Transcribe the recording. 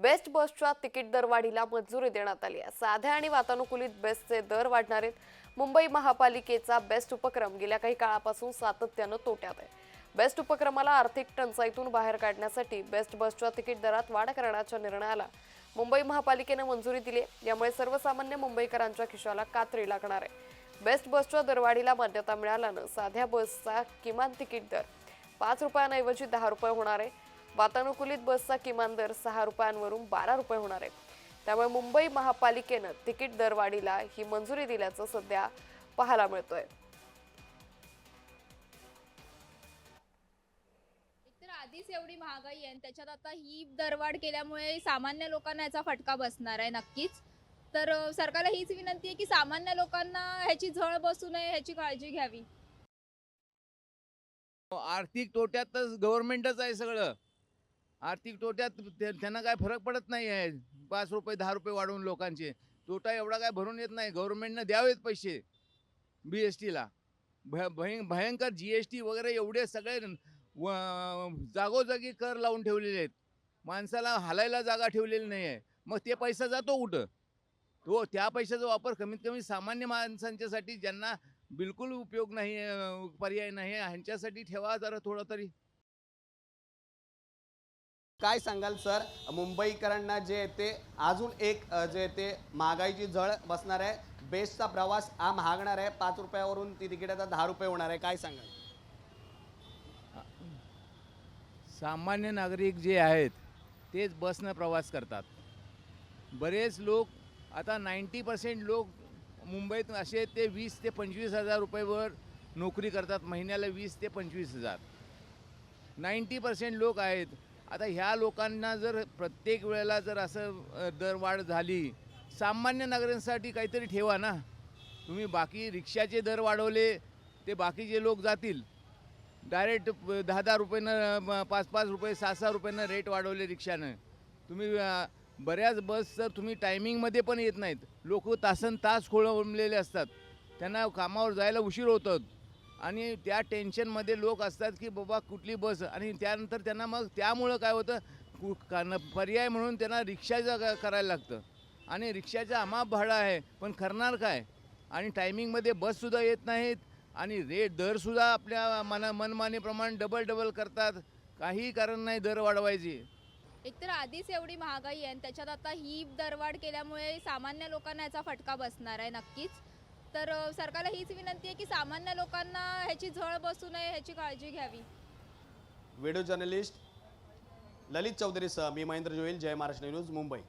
Best बसच्या ticket दरवाढीला मंजुरी देण्यात आली आहे. साध्या आणि वातानुकूलित बेस्टचे दर वाढणार आहेत मुंबई महापालिकेचा बेस्ट उपक्रम गेल्या काही काळापासून सातत्यानं तोट्यात आहे. बेस्ट उपक्रमाला आर्थिक टंचाईतून बाहेर काढण्यासाठी बेस्ट बसच्या तिकीट दरात वाढ करण्याच्या निर्णयाला मुंबई महापालिकेनं मंजुरी दिली आहे. यामुळे सर्वसामान्य मुंबईकरांच्या खिशाला कात्री लागणार आहे. बेस्ट बसच्या दरवाढीला मान्यता मिळाल्यानं साध्या बसचा किमान तिकीट दर पाच रुपयांऐवजी दहा रुपये होणार आहे. वातानुकूलित बसचा किमान दर सहा रुपयांवरून बारा रुपये होणार आहे. त्यामुळे मुंबई महापालिकेनं तिकीट दरवाढीला ही मंजुरी दिल्याचं सध्या पाहायला मिळतोय. आधीच एवढी महागाई आहे आणि त्याच्यात आता ही दरवाढ केल्यामुळे सामान्य लोकांना याचा फटका बसणार आहे नक्कीच. तर सरकारला हीच विनंती आहे की सामान्य लोकांना ह्याची झळ बसू नये ह्याची काळजी घ्यावी. आर्थिक तोट्यातच गव्हर्नमेंटच आहे सगळं. आर्थिक तोट्यात ते- त्यांना काय फरक पडत नाही आहे पाच रुपये दहा रुपये वाढवून लोकांचे. तोटा एवढा काय भरून येत नाही. गव्हर्नमेंटनं द्यावेत पैसे. बी एस टीला भय भय भयंकर जी एस टी वगैरे एवढे सगळे व- जागोजागी कर लावून ठेवलेले आहेत. माणसाला हालायला जागा ठेवलेली नाही आहे मग ते पैसा जातो कुठं? तो त्या पैशाचा वापर कमीत कमी सामान्य माणसांच्यासाठी ज्यांना बिलकुल उपयोग नाही आहे, पर्याय नाही आहे, ह्यांच्यासाठी ठेवा जरा थोडं तरी. काय सांगाल सर? मुंबईकरांना जे येते ते अजून एक जे ते महागाईची झळ बसणार आहे. बेस्टचा प्रवास हा महागणार आहे. पाच रुपयावरून ती तिकीट आता दहा रुपये होणार आहे. काय सांगाल? सामान्य नागरिक जे आहेत तेच बसनं प्रवास करतात. बरेच लोक आता नाईंटी पर्सेंट लोक मुंबईत असे ते वीस ते पंचवीस हजार रुपयेवर नोकरी करतात. महिन्याला वीस ते पंचवीस हजार. नाईंटी पर्सेंट लोक आहेत आता ह्या लोकांना जर प्रत्येक वेळेला जर असं दरवाढ झाली सामान्य नागरिकांसाठी काहीतरी ठेवा ना. तुम्ही बाकी रिक्षाचे दर वाढवले ते बाकीचे लोक जातील डायरेक्ट दहा दहा रुपयानं पाच पाच रुपये सहा सहा रुपयानं रेट वाढवले रिक्षानं. तुम्ही बऱ्याच बस तर तुम्ही टायमिंगमध्ये पण येत नाहीत. लोक तासन तास खोळंबलेले असतात. त्यांना कामावर जायला उशीर होतात. आणि त्या टेन्शनमध्ये लोक असतात की बाबा कुठली बस? आणि त्यानंतर त्यांना मग त्यामुळं काय होतं? कु पर्याय म्हणून त्यांना रिक्षाचं करायला लागतं. आणि रिक्षाचं अमाप भाडं आहे पण करणार काय? आणि टायमिंगमध्ये बससुद्धा येत नाहीत. आणि रेट दरसुद्धा आपल्या मना मनमानीप्रमाणे डबल डबल करतात. काही कारण नाही दर वाढवायची. एकतर आधीच एवढी महागाई आहे आणि त्याच्यात आता ही दरवाढ केल्यामुळे सामान्य लोकांना याचा फटका बसणार आहे नक्कीच. तर सरकारला हीच विनंती आहे की सामान्य लोकांना ह्याची झळ बसू नये ह्याची काळजी घ्यावी. व्हिडिओ जर्नलिस्ट ललित चौधरीसह मी महेंद्र जोईल जय महाराष्ट्र न्यूज मुंबई.